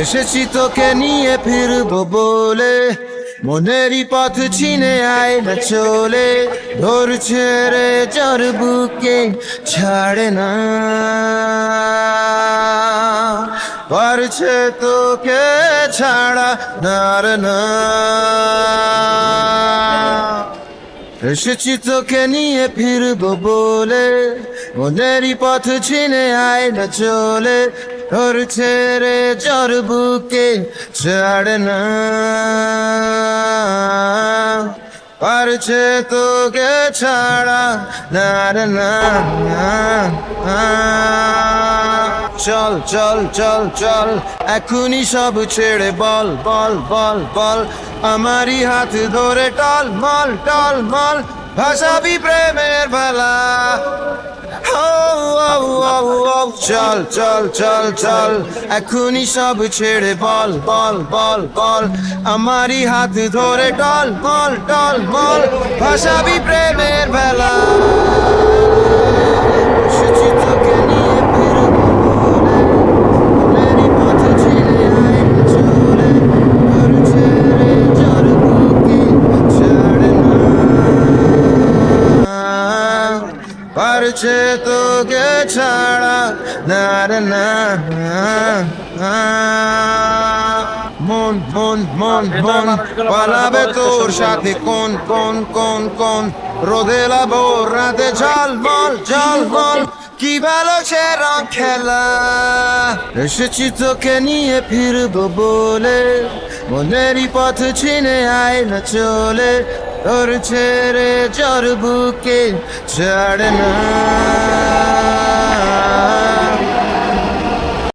এসেছি তোকে নিয়ে ফিরবো বলে। মনেরই পথ চিনে আয় না চলে। ধরছে রে চর বুকে ছাড়ে না। পারছে তোকে ছাড়া নার না। এসেছি তোকে নিয়ে ফিরবো বলে। মনেরই পথ ছিনে আয় না চলে। ধরছে রে জ্বর বুকে ছাড়ে না। পারছে তোকে ছাড়া না না। চল চল চল চল এখনই সব ছেড়ে বল বল বল বল আমারই হাত ধরে টল মল টল মল ভাসাবি প্রেমের বেলা। ও, চল চল চল চল এখনই সব ছেড়ে বল বল বল বল আমারই হাত ধরে টল বল টল মল ভাসাবি প্রেমের বেলা। পারছে তোকে ছাড়া। না রে না। মন মন মন মন পালাবে তোর সাথে। কোন কোন কোন কোন? রোদে লাবো রাতে ঝাল মল ঝাল মল কি ভালো সে রং খেলা। এসেছি তোকে নিয়ে ফিরবো বলে। মনেরই পথ চিনে আয় না চলে। তোর ছেড়ে চর বুকে ছাড় না